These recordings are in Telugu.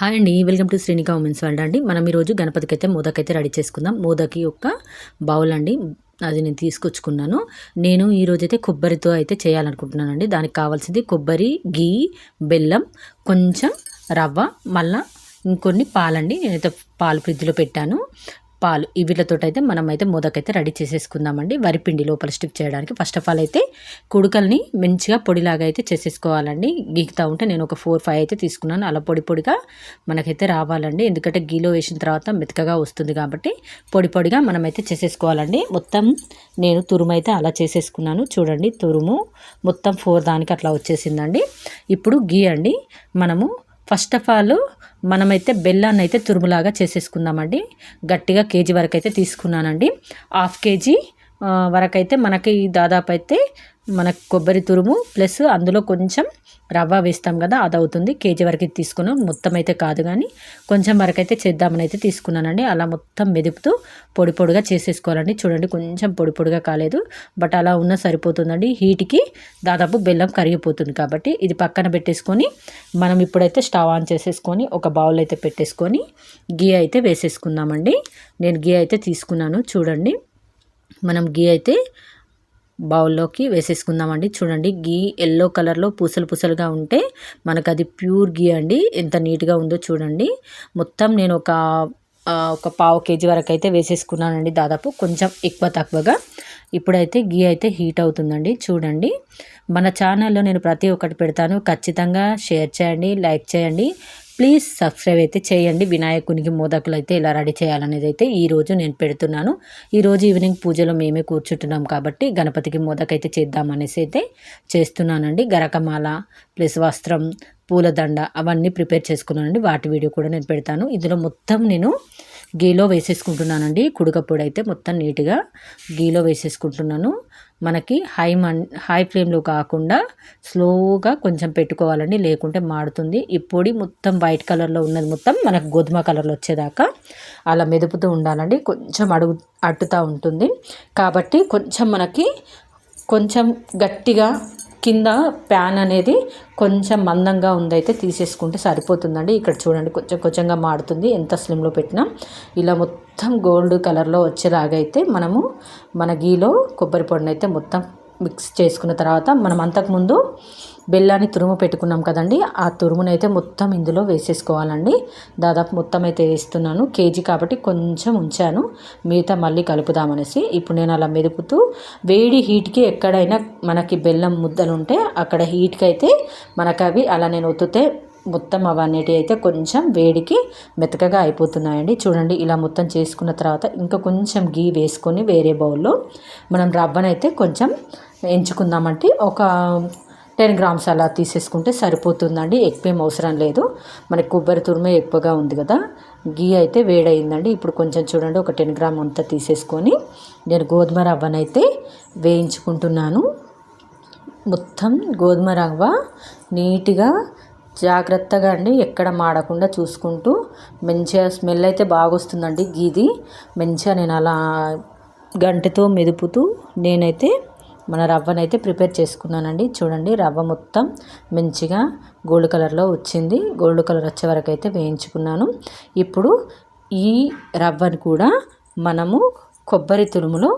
హాయ్ అండి welcome to Srinika women's world అండి. మనం ఈరోజు గణపతికి అయితే మోదకైతే రెడీ చేసుకుందాం. మోదకి యొక్క బౌల్ అండి అది నేను తీసుకొచ్చుకున్నాను. నేను ఈరోజు అయితే కొబ్బరితో అయితే చేయాలనుకుంటున్నానండి. దానికి కావాల్సింది కొబ్బరి గీ బెల్లం కొంచెం రవ్వ మళ్ళా ఇంకొన్ని పాలండి. నేనైతే పాలు ఫ్రిడ్జ్లో పెట్టాను. పాలు వీటితో అయితే మనం అయితే మొదకైతే రెడీ చేసేసుకుందామండి. వరిపిండి లోపల స్టిక్ చేయడానికి ఫస్ట్ ఆఫ్ ఆల్ అయితే కుడుకల్ని మంచిగా పొడిలాగా అయితే చేసేసుకోవాలండి. గీకుతా ఉంటే నేను ఒక ఫోర్ ఫైవ్ అయితే తీసుకున్నాను. అలా పొడి పొడిగా మనకైతే రావాలండి. ఎందుకంటే గీలో వేసిన తర్వాత మెతకగా వస్తుంది కాబట్టి పొడి పొడిగా మనమైతే చేసేసుకోవాలండి. మొత్తం నేను తురుము అయితే అలా చేసేసుకున్నాను. చూడండి తురుము మొత్తం ఫోర్ దానికి అట్లా వచ్చేసిందండి. ఇప్పుడు గీ అండి. మనము ఫస్ట్ ఆఫ్ ఆల్ మనమైతే బెల్లాన్ని అయితే తురుములాగా చేసేసుకుందామండి. గట్టిగా కేజీ వరకు అయితే తీసుకున్నానండి. హాఫ్ కేజీ వరకైతే మనకి దాదాపు అయితే మనకు కొబ్బరి తురుము ప్లస్ అందులో కొంచెం రవ్వ వేస్తాం కదా అది అవుతుంది. కేజీ వరకు తీసుకున్నాం. మొత్తం అయితే కాదు కానీ కొంచెం వరకు అయితే చేద్దామని అయితే తీసుకున్నానండి. అలా మొత్తం మెదుపుతూ పొడి పొడిగా చేసేసుకోవాలండి. చూడండి కొంచెం పొడి పొడిగా కాలేదు బట్ అలా ఉన్న సరిపోతుందండి. హీట్కి దాదాపు బెల్లం కరిగిపోతుంది కాబట్టి ఇది పక్కన పెట్టేసుకొని మనం ఇప్పుడైతే స్టవ్ ఆన్ చేసేసుకొని ఒక బౌల్ అయితే పెట్టేసుకొని గీ అయితే వేసేసుకుందామండి. నేను గీ అయితే తీసుకున్నాను. చూడండి మనం గీ అయితే బౌల్లోకి వేసేసుకుందామండి. చూడండి గీ ఎల్లో కలర్లో పూసలు పూసలుగా ఉంటే మనకు అది ప్యూర్ గీ అండి. ఎంత నీట్గా ఉందో చూడండి. మొత్తం నేను ఒక ఒక పావు కేజీ వరకు అయితే వేసేసుకున్నానండి దాదాపు. కొంచెం ఎక్కువ తక్కువగా. ఇప్పుడైతే గీ అయితే హీట్ అవుతుందండి. చూడండి. మన ఛానల్లో నేను ప్రతి ఒక్కటి పెడతాను. ఖచ్చితంగా షేర్ చేయండి లైక్ చేయండి. ప్లీజ్ సబ్స్క్రైబ్ అయితే చేయండి. వినాయకునికి మోదకులు అయితే ఇలా రెడీ చేయాలనేది అయితే ఈరోజు నేను పెడుతున్నాను. ఈరోజు ఈవినింగ్ పూజలో మేమే కూర్చుంటున్నాం కాబట్టి గణపతికి మోదకైతే చేద్దామనేసి అయితే చేస్తున్నానండి. గరకమాల ప్లస్ వస్త్రం పూలదండ అవన్నీ ప్రిపేర్ చేసుకున్నానండి. వాటి వీడియో కూడా నేను పెడతాను. ఇందులో మొత్తం నేను గీలో వేసేసుకుంటున్నానండి. కుడుకప్పుడు అయితే మొత్తం నీట్గా గీలో వేసేసుకుంటున్నాను. మనకి హై మన్ హై ఫ్లేమ్లో కాకుండా స్లోగా కొంచెం పెట్టుకోవాలండి. లేకుంటే మాడుతుంది. ఈ పొడి మొత్తం వైట్ కలర్లో ఉన్నది మొత్తం మనకు గోధుమ కలర్లో వచ్చేదాకా అలా మెదుపుతూ ఉండాలండి. కొంచెం అడుగు అట్టుతూ ఉంటుంది. కాబట్టి కొంచెం మనకి కొంచెం గట్టిగా కింద ప్యాన్ అనేది కొంచెం మందంగా ఉందైతే తీసేసుకుంటే సరిపోతుందండి. ఇక్కడ చూడండి కొంచెం కొంచెంగా మాడుతుంది. ఎంత స్లిమ్లో పెట్టినా ఇలా మొత్తం గోల్డ్ కలర్లో వచ్చేలాగైతే మనము మన గీలో కొబ్బరి పొడిని అయితే మొత్తం మిక్స్ చేసుకున్న తర్వాత మనం అంతకుముందు బెల్లాన్ని తురుము పెట్టుకున్నాం కదండి. ఆ తురుమునైతే మొత్తం ఇందులో వేసేసుకోవాలండి. దాదాపు మొత్తం అయితే వేస్తున్నాను. కేజీ కాబట్టి కొంచెం ఉంచాను. మిగతా మళ్ళీ కలుపుదామనేసి ఇప్పుడు నేను అలా మెదుపుతూ వేడి హీట్కి ఎక్కడైనా మనకి బెల్లం ముద్దలు ఉంటే అక్కడ హీట్కి అయితే మనకు అవి అలా నేను ఒత్తుతే మొత్తం అవన్నిటి అయితే కొంచెం వేడికి మెతకగా అయిపోతున్నాయండి. చూడండి ఇలా మొత్తం చేసుకున్న తర్వాత ఇంకా కొంచెం గీ వేసుకొని వేరే బౌల్లో మనం రవ్వనైతే కొంచెం ఎంచుకుందామంటే ఒక టెన్ గ్రామ్స్ అలా తీసేసుకుంటే సరిపోతుందండి. ఎక్కువేం అవసరం లేదు. మనకి కొబ్బరి తురుమే ఎక్కువగా ఉంది కదా. గీ అయితే వేడయిందండి. ఇప్పుడు కొంచెం చూడండి ఒక టెన్ గ్రామ్ అంతా తీసేసుకొని నేను గోధుమ రవ్వనైతే వేయించుకుంటున్నాను. మొత్తం గోధుమ రవ్వ నీట్గా జాగ్రత్తగా అండి. ఎక్కడ మాడకుండా చూసుకుంటూ మంచిగా స్మెల్ అయితే బాగా వస్తుందండి గీది. మంచిగా నేను అలా గంటతో మెదుపుతూ నేనైతే మన రవ్వనైతే ప్రిపేర్ చేసుకున్నానండి. చూడండి రవ్వ మొత్తం మంచిగా గోల్డ్ కలర్లో వచ్చింది. గోల్డ్ కలర్ వచ్చే వరకు అయితే వేయించుకున్నాను. ఇప్పుడు ఈ రవ్వని కూడా మనము కొబ్బరి తురుములో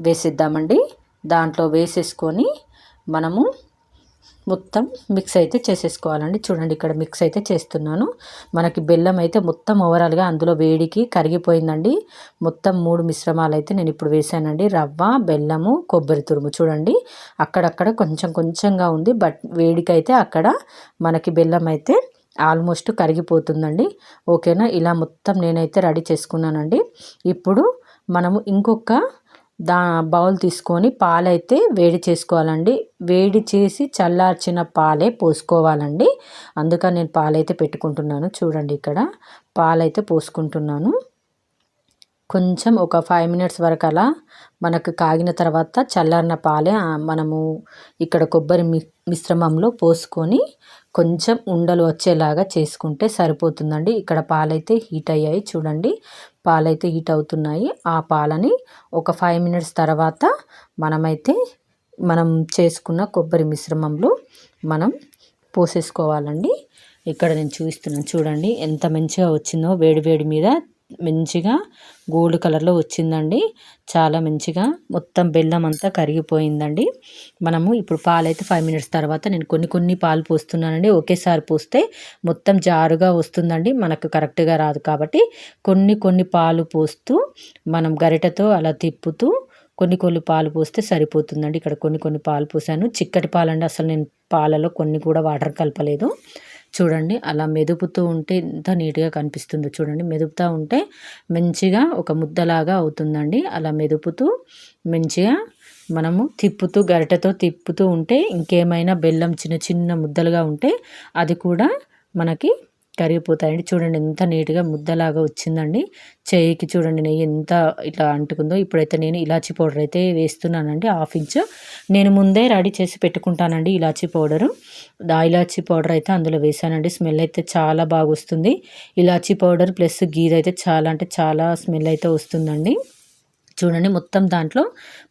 వేసిద్దామండి. దాంట్లో వేసేసుకొని మనము మొత్తం మిక్స్ అయితే చేసేసుకోవాలండి. చూడండి ఇక్కడ మిక్స్ అయితే చేస్తున్నాను. మనకి బెల్లం అయితే మొత్తం ఓవరాల్గా అందులో వేడికి కరిగిపోయిందండి. మొత్తం మూడు మిశ్రమాలు అయితే నేను ఇప్పుడు వేసానండి రవ్వ బెల్లము కొబ్బరి తురుము చూడండి. అక్కడక్కడ కొంచెం కొంచెంగా ఉంది బట్ వేడికైతే అక్కడ మనకి బెల్లం అయితే ఆల్మోస్ట్ కరిగిపోతుందండి. ఓకేనా? ఇలా మొత్తం నేనైతే రెడీ చేసుకున్నానండి. ఇప్పుడు మనము ఇంకొక దా బౌల్ తీసుకొని పాలైతే వేడి చేసుకోవాలండి. వేడి చేసి చల్లార్చిన పాలే పోసుకోవాలండి. అందుకని నేను పాలైతే పెట్టుకుంటున్నాను. చూడండి ఇక్కడ. పాలైతే పోసుకుంటున్నాను. కొంచెం ఒక ఫైవ్ మినిట్స్ వరకు అలా మనకు కాగిన తర్వాత చల్లారిన పాలే మనము ఇక్కడ కొబ్బరి మిశ్రమంలో పోసుకొని కొంచెం ఉండలు వచ్చేలాగా చేసుకుంటే సరిపోతుందండి. ఇక్కడ పాలైతే హీట్ అయ్యాయి చూడండి. పాలైతే హీట్ అవుతున్నాయి. ఆ పాలని ఒక ఫైవ్ మినిట్స్ తర్వాత మనమైతే మనం చేసుకున్న కొబ్బరి మిశ్రమంలో మనం పోసేసుకోవాలండి. ఇక్కడ నేను చూపిస్తున్నాను చూడండి. ఎంత మంచిగా వచ్చిందో వేడి వేడి మీద మంచిగా గోల్డ్ కలర్లో వచ్చిందండి. చాలా మంచిగా మొత్తం బెల్లం అంతా కరిగిపోయిందండి. మనము ఇప్పుడు పాలు అయితే ఫైవ్ మినిట్స్ తర్వాత నేను కొన్ని కొన్ని పాలు పోస్తున్నానండి. ఒకేసారి పోస్తే మొత్తం జారుగా వస్తుందండి. మనకు కరెక్ట్గా రాదు కాబట్టి కొన్ని కొన్ని పాలు పోస్తూ మనం గరిటతో అలా తిప్పుతూ కొన్ని కొన్ని పాలు పోస్తే సరిపోతుందండి. ఇక్కడ కొన్ని కొన్ని పాలు పోసాను. చిక్కటి పాలండి. అసలు నేను పాలలో కొన్ని కూడా వాటర్ కలపలేదు. చూడండి అలా మెదుపుతూ ఉంటే ఎంత నీట్గా కనిపిస్తుందో. చూడండి మెదుపుతూ ఉంటే మంచిగా ఒక ముద్దలాగా అవుతుందండి. అలా మెదుపుతూ మంచిగా మనము తిప్పుతూ గరిటెతో తిప్పుతూ ఉంటే ఇంకేమైనా బెల్లం చిన్న చిన్న ముద్దలుగా ఉంటే అది కూడా మనకి కరిగిపోతాయండి. చూడండి ఎంత నీట్గా ముద్దలాగా వచ్చిందండి. చేయికి చూడండి నెయ్యి ఎంత ఇట్లా అంటుకుందో. ఇప్పుడైతే నేను ఇలాచీ పౌడర్ అయితే వేస్తున్నానండి హాఫ్ ఇంచ్. నేను ముందే రెడీ చేసి పెట్టుకుంటానండి ఇలాచీ పౌడరు. ఆ ఇలాచీ పౌడర్ అయితే అందులో వేసానండి. స్మెల్ అయితే చాలా బాగా వస్తుంది. ఇలాచీ పౌడర్ ప్లస్ గీది అయితే చాలా అంటే చాలా స్మెల్ అయితే వస్తుందండి. చూడండి మొత్తం దాంట్లో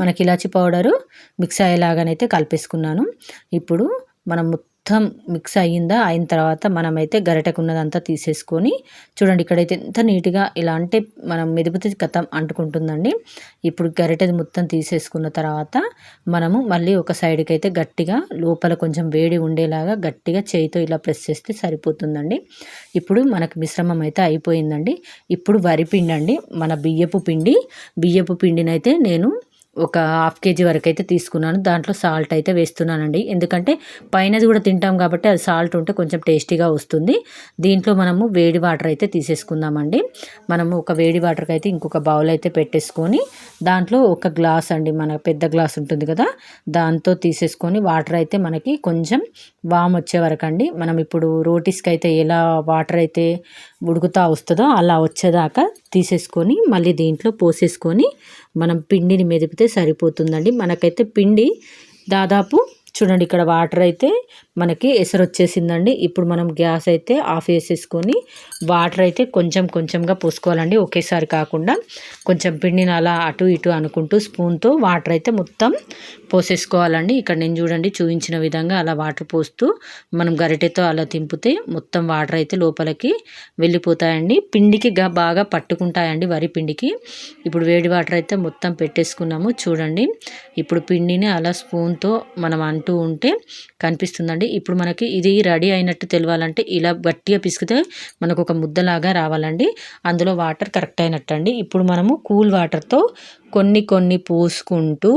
మనకి ఇలాచీ పౌడరు మిక్స్ అయ్యేలాగానైతే కలిపేసుకున్నాను. ఇప్పుడు మనం మొత్తం మిక్స్ అయ్యిందా? అయిన తర్వాత మనమైతే గరిటకు ఉన్నదంతా తీసేసుకొని చూడండి ఇక్కడైతే ఎంత నీట్గా ఇలా అంటే మనం మెదిపితే కథం అంటుకుంటుందండి. ఇప్పుడు గరిటెది మొత్తం తీసేసుకున్న తర్వాత మనము మళ్ళీ ఒక సైడ్కి అయితే గట్టిగా లోపల కొంచెం వేడి ఉండేలాగా గట్టిగా చేయితో ఇలా ప్రెస్ చేస్తే సరిపోతుందండి. ఇప్పుడు మనకు మిశ్రమం అయితే అయిపోయిందండి. ఇప్పుడు వరి పిండి అండి మన బియ్యపు పిండి. బియ్యపు పిండినైతే నేను ఒక హాఫ్ కేజీ వరకు అయితే తీసుకున్నాను. దాంట్లో సాల్ట్ అయితే వేస్తున్నానండి. ఎందుకంటే పైనది కూడా తింటాం కాబట్టి అది సాల్ట్ ఉంటే కొంచెం టేస్టీగా వస్తుంది. దీంట్లో మనము వేడి వాటర్ అయితే తీసేసుకుందామండి. మనము ఒక వేడి వాటర్కి అయితే ఇంకొక బౌల్ అయితే పెట్టేసుకొని దాంట్లో ఒక గ్లాస్ అండి మన పెద్ద గ్లాస్ ఉంటుంది కదా దాంతో తీసేసుకొని వాటర్ అయితే మనకి కొంచెం వామ్ వచ్చే వరకు అండి మనం ఇప్పుడు రోటీస్కి అయితే ఎలా వాటర్ అయితే ఉడుకుతా వస్తుందో అలా వచ్చేదాకా తీసేసుకొని మళ్ళీ దీంట్లో పోసేసుకొని మనం పిండిని మెదిపితే సరిపోతుందండి. మనకైతే పిండి దాదాపు చూడండి ఇక్కడ వాటర్ అయితే మనకి ఎసరు వచ్చేసిందండి. ఇప్పుడు మనం గ్యాస్ అయితే ఆఫ్ చేసేసుకొని వాటర్ అయితే కొంచెం కొంచెంగా పోసుకోవాలండి. ఒకేసారి కాకుండా కొంచెం పిండిని అలా అటు ఇటు అనుకుంటూ స్పూన్తో వాటర్ అయితే మొత్తం పోసేసుకోవాలండి. ఇక్కడ నేను చూడండి చూపించిన విధంగా అలా వాటర్ పోస్తూ మనం గరిటెతో అలా తింపితే మొత్తం వాటర్ అయితే లోపలికి వెళ్ళిపోతాయండి. పిండికి బాగా పట్టుకుంటాయండి వరి పిండికి. ఇప్పుడు వేడి వాటర్ అయితే మొత్తం పెట్టేసుకున్నాము. చూడండి ఇప్పుడు పిండిని అలా స్పూన్తో మనం అంటూ ఉంటే కనిపిస్తుందండి. ఇప్పుడు మనకి ఇది రెడీ అయినట్టు తెలియాలంటే ఇలా గట్టిగా పిసికితే మనకు ఒక ముద్దలాగా రావాలండి. అందులో వాటర్ కరెక్ట్ అయినట్టు అండి ఇప్పుడు మనము కూల్ వాటర్తో కొన్ని కొన్ని పోసుకుంటూ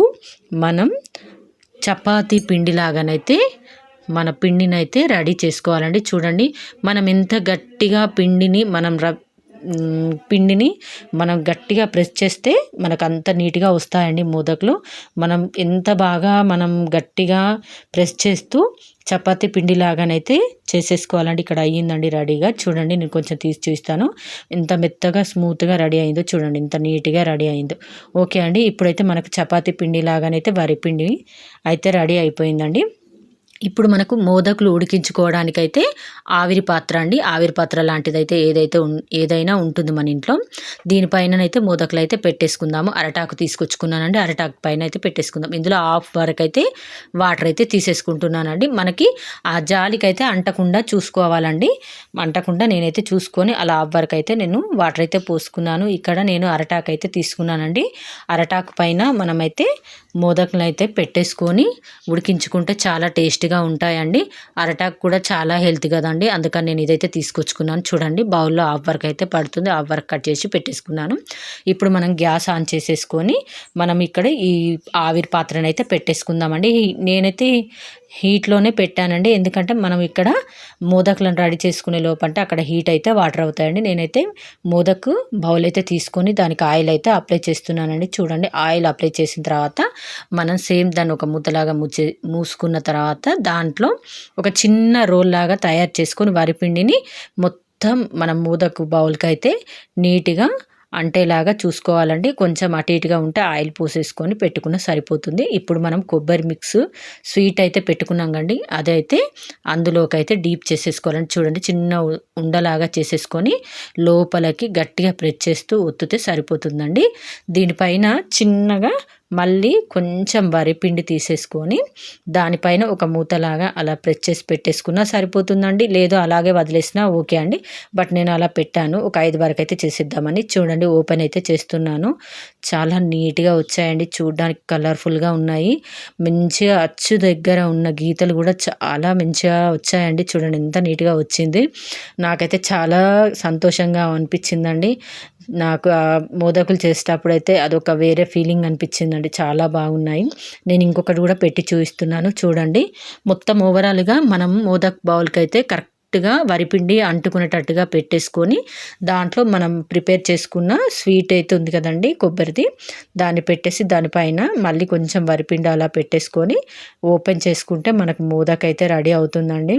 మనం చపాతీ పిండిలాగానైతే మన పిండిని అయితే రెడీ చేసుకోవాలండి. చూడండి మనం ఎంత గట్టిగా పిండిని మనం పిండిని మనం గట్టిగా ప్రెస్ చేస్తే మనకు అంత నీట్గా వస్తాయండి మోదకులు. మనం ఎంత బాగా మనం గట్టిగా ప్రెస్ చేస్తూ చపాతి పిండి లాగానైతే చేసేసుకోవాలండి. ఇక్కడ అయ్యిందండి రెడీగా. చూడండి నేను కొంచెం తీసి చూస్తాను ఎంత మెత్తగా స్మూత్గా రెడీ అయిందో చూడండి. ఇంత నీట్గా రెడీ అయిందో. ఓకే అండి ఇప్పుడైతే మనకు చపాతి పిండి లాగానైతే వరి పిండి అయితే రెడీ అయిపోయిందండి. ఇప్పుడు మనకు మోదకులు ఉడికించుకోవడానికైతే ఆవిరి పాత్ర అండి. ఆవిరి పాత్ర లాంటిదైతే ఏదైతే ఏదైనా ఉంటుంది మన ఇంట్లో. దీనిపైననైతే మోదకులు అయితే పెట్టేసుకుందాము. అరటాకు తీసుకొచ్చుకున్నానండి. అరటాకు పైన అయితే పెట్టేసుకుందాం. ఇందులో హాఫ్ వరకు అయితే వాటర్ అయితే తీసేసుకుంటున్నానండి. మనకి ఆ జాలికైతే అంటకుండా చూసుకోవాలండి. అంటకుండా నేనైతే చూసుకొని అలా హాఫ్ వరకు అయితే నేను వాటర్ అయితే పోసుకున్నాను. ఇక్కడ నేను అరటాకు అయితే తీసుకున్నానండి. అరటాకు పైన మనమైతే మోదకులు అయితే పెట్టేసుకొని ఉడికించుకుంటే చాలా టేస్టీ మంచిగా ఉంటాయండి. అరటాకు కూడా చాలా హెల్తీ కదండి. అందుకని నేను ఇదైతే తీసుకొచ్చుకున్నాను. చూడండి బౌల్లో హాఫ్ వర్క్ అయితే పడుతుంది. హాఫ్ వర్క్ కట్ చేసి పెట్టేసుకున్నాను. ఇప్పుడు మనం గ్యాస్ ఆన్ చేసేసుకొని మనం ఇక్కడ ఈ ఆవిరి పాత్రను అయితే పెట్టేసుకుందామండి నేనైతే హీట్లోనే పెట్టానండి. ఎందుకంటే మనం ఇక్కడ మోదకులను రెడీ చేసుకునే లోపంటే అక్కడ హీట్ అయితే వాటర్ అవుతాయండి. నేనైతే మోదకు బౌల్ అయితే తీసుకొని దానికి ఆయిల్ అయితే అప్లై చేస్తున్నానండి. చూడండి ఆయిల్ అప్లై చేసిన తర్వాత మనం సేమ్ దాన్ని ఒక ముద్దలాగా ముచ్చే మూసుకున్న తర్వాత దాంట్లో ఒక చిన్న రోల్ లాగా తయారు చేసుకొని వరిపిండిని మొత్తం మనం మూదకు బౌల్కి అయితే నీట్గా అంటేలాగా చూసుకోవాలండి. కొంచెం అటు ఇటుగా ఉంటే ఆయిల్ పోసేసుకొని పెట్టుకున్న సరిపోతుంది. ఇప్పుడు మనం కొబ్బరి మిక్స్ స్వీట్ అయితే పెట్టుకున్నాం కండి. అదైతే అందులోకి అయితే డీప్ చేసేసుకోవాలండి. చూడండి చిన్న ఉండలాగా చేసేసుకొని లోపలికి గట్టిగా ప్రెస్ చేస్తూ ఒత్తితే సరిపోతుందండి. దీనిపైన చిన్నగా మళ్ళీ కొంచెం వరిపిండి తీసేసుకొని దానిపైన ఒక మూతలాగా అలా ప్రెస్ చేసి పెట్టేసుకున్నా సరిపోతుందండి. లేదు అలాగే వదిలేసినా ఓకే అండి. బట్ నేను అలా పెట్టాను. ఒక ఐదు వరకు అయితే చేసిద్దామని. చూడండి ఓపెన్ అయితే చేస్తున్నాను. చాలా నీట్గా వచ్చాయండి. చూడడానికి కలర్ఫుల్గా ఉన్నాయి. మంచిగా అచ్చు దగ్గర ఉన్న గీతలు కూడా చాలా మంచిగా వచ్చాయండి. చూడండి ఎంత నీట్గా వచ్చింది. నాకైతే చాలా సంతోషంగా అనిపించిందండి. నాకు ఆ మోదకులు చేసేటప్పుడు అయితే అదొక వేరే ఫీలింగ్ అనిపించిందండి. చాలా బాగున్నాయి. నేను ఇంకొకటి కూడా పెట్టి చూపిస్తున్నాను. చూడండి. మొత్తం ఓవరాల్గా మనం మోదక్ బౌల్కి అయితే కరెక్ట్గా వరిపిండి అంటుకునేటట్టుగా పెట్టేసుకొని దాంట్లో మనం ప్రిపేర్ చేసుకున్న స్వీట్ అయితే ఉంది కదండి కొబ్బరిది. దాన్ని పెట్టేసి దానిపైన మళ్ళీ కొంచెం వరిపిండి అలా పెట్టేసుకొని ఓపెన్ చేసుకుంటే మనకు మోదక్ అయితే రెడీ అవుతుందండి.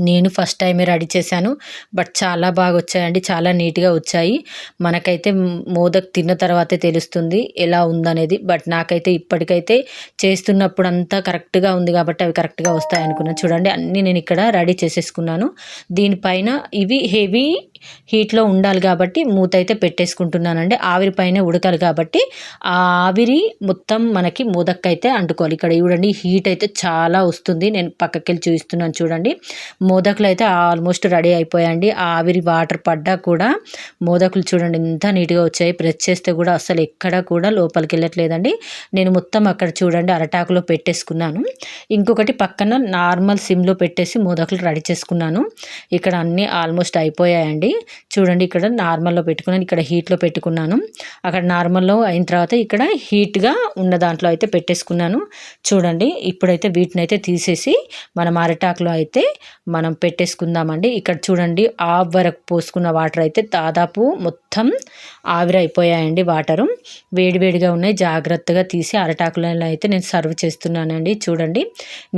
నేను ఫస్ట్ టైమే రెడీ చేశాను బట్ చాలా బాగా వచ్చాయండి చాలా నీట్గా వచ్చాయి. మనకైతే మోదక్ తిన్న తర్వాతే తెలుస్తుంది ఎలా ఉందనేది బట్ నాకైతే ఇప్పటికైతే చేస్తున్నప్పుడు అంతా కరెక్ట్గా ఉంది కాబట్టి అవి కరెక్ట్గా వస్తాయి అనుకున్నాను చూడండి అన్నీ నేను ఇక్కడ రెడీ చేసేసుకున్నాను. దీనిపైన ఇవి హెవీ హీట్లో ఉండాలి కాబట్టి మూత అయితే పెట్టేసుకుంటున్నానండి. ఆవిరి పైన ఉడకాలి కాబట్టి ఆ ఆవిరి మొత్తం మనకి మోదక్కైతే అంటుకోవాలి. ఇక్కడ చూడండి హీట్ అయితే చాలా వస్తుంది. నేను పక్కకి వెళ్ళి చూపిస్తున్నాను చూడండి. మోదకులు అయితే ఆల్మోస్ట్ రెడీ అయిపోయాయండి. ఆవిరి వాటర్ పడ్డా కూడా మోదకులు చూడండి ఎంత నీట్గా వచ్చాయి. ప్రెస్ చేస్తే కూడా అసలు ఎక్కడ కూడా లోపలికి వెళ్ళట్లేదండి. నేను మొత్తం అక్కడ చూడండి అరటాకులో పెట్టేసుకున్నాను. ఇంకొకటి పక్కన నార్మల్ సిమ్లో పెట్టేసి మోదకులు రెడీ చేసుకున్నాను. ఇక్కడ అన్నీ ఆల్మోస్ట్ అయిపోయాయండి. చూడండి ఇక్కడ నార్మల్లో పెట్టుకున్నాను ఇక్కడ హీట్లో పెట్టుకున్నాను. అక్కడ నార్మల్లో అయిన తర్వాత ఇక్కడ హీట్గా ఉన్న దాంట్లో అయితే పెట్టేసుకున్నాను. చూడండి ఇప్పుడైతే వీటిని అయితే తీసేసి మనం అరటాకులో అయితే మనం పెట్టేసుకుందామండి. ఇక్కడ చూడండి ఆఫ్ వరకు పోసుకున్న వాటర్ అయితే దాదాపు మొత్తం ఆవిరైపోయాయండి వాటరు. వేడివేడిగా ఉన్నాయి జాగ్రత్తగా తీసి అరటాకులలో అయితే నేను సర్వ్ చేస్తున్నానండి. చూడండి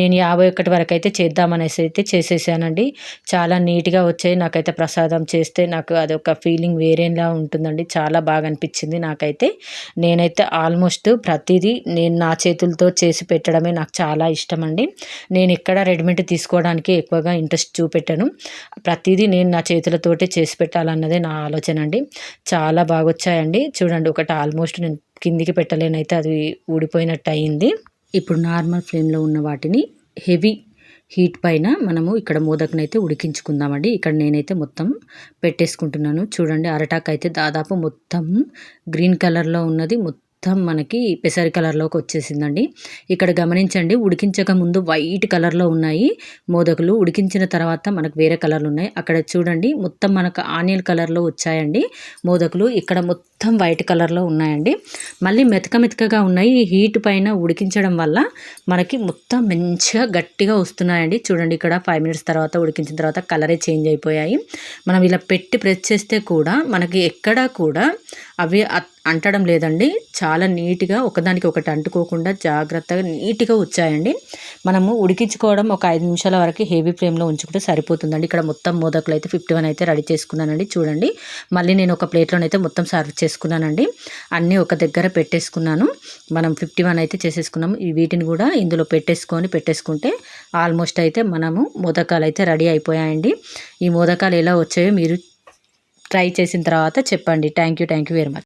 నేను యాభై ఒకటి వరకు అయితే చేద్దామనేసి అయితే చేసేసానండి. చాలా నీట్గా వచ్చాయి నాకైతే ప్రసాదం చే చేస్తే నాకు అదొక ఫీలింగ్ వేరేలా ఉంటుందండి. చాలా బాగా అనిపించింది నాకైతే. నేనైతే ఆల్మోస్ట్ ప్రతిదీ నేను నా చేతులతో చేసి పెట్టడమే నాకు చాలా ఇష్టం అండి నేను ఎక్కడ రెడీమేడ్ తీసుకోవడానికి ఎక్కువగా ఇంట్రెస్ట్ చూపెట్టాను. ప్రతిదీ నేను నా చేతులతోటే చేసి పెట్టాలన్నదే నా ఆలోచన అండి. చాలా బాగా వచ్చాయండి చూడండి ఒకటి ఆల్మోస్ట్ నేను కిందికి పెట్టలేనైతే అది ఊడిపోయినట్టు అయింది ఇప్పుడు నార్మల్ ఫ్లేమ్లో ఉన్న వాటిని హెవీ హీట్ పైన మనము ఇక్కడ మోదకనైతే ఉడికించుకుందామండి. ఇక్కడ నేనైతే మొత్తం పెట్టేసుకుంటున్నాను. చూడండి అరటాక్ అయితే దాదాపు మొత్తం గ్రీన్ కలర్లో ఉన్నది. మొత్తం మొత్తం మనకి పెసరి కలర్లోకి వచ్చేసిందండి. ఇక్కడ గమనించండి ఉడికించక ముందు వైట్ కలర్లో ఉన్నాయి మోదకులు. ఉడికించిన తర్వాత మనకు వేరే కలర్లు ఉన్నాయి. అక్కడ చూడండి మొత్తం మనకు ఆనియన్ కలర్లో వచ్చాయండి మోదకులు. ఇక్కడ మొత్తం మొత్తం వైట్ కలర్లో ఉన్నాయండి. మళ్ళీ మెతక మెతకగా ఉన్నాయి. ఈ హీట్ పైన ఉడికించడం వల్ల మనకి మొత్తం మంచిగా గట్టిగా వస్తున్నాయండి. చూడండి ఇక్కడ ఫైవ్ మినిట్స్ తర్వాత ఉడికించిన తర్వాత కలరే చేంజ్ అయిపోయాయి. మనం ఇలా పెట్టి ప్రెస్ చేస్తే కూడా మనకి ఎక్కడా కూడా అవి అంటడం లేదండి. చాలా నీట్గా ఒకదానికి ఒకటి అంటుకోకుండా జాగ్రత్తగా నీట్గా వచ్చాయండి. మనము ఉడికించుకోవడం ఒక ఐదు నిమిషాల వరకు హెవీ ఫ్లేమ్లో ఉంచుకుంటే సరిపోతుందండి. ఇక్కడ మొత్తం మోదకులు అయితే ఫిఫ్టీ వన్ అయితే రెడీ చేసుకున్నానండి. చూడండి. మళ్ళీ నేను ఒక ప్లేట్లోనైతే మొత్తం సర్వ్ చేసుకున్నానండి. అన్నీ ఒక దగ్గర పెట్టేసుకున్నాను. మనం ఫిఫ్టీ వన్ అయితే చేసేసుకున్నాము. వీటిని కూడా ఇందులో పెట్టేసుకొని పెట్టేసుకుంటే ఆల్మోస్ట్ అయితే మనము మోదకాలు అయితే రెడీ అయిపోయాయండి. ఈ మోదకాలు ఎలా వచ్చాయో మీరు ట్రై చేసిన తర్వాత చెప్పండి. Thank you thank you very much.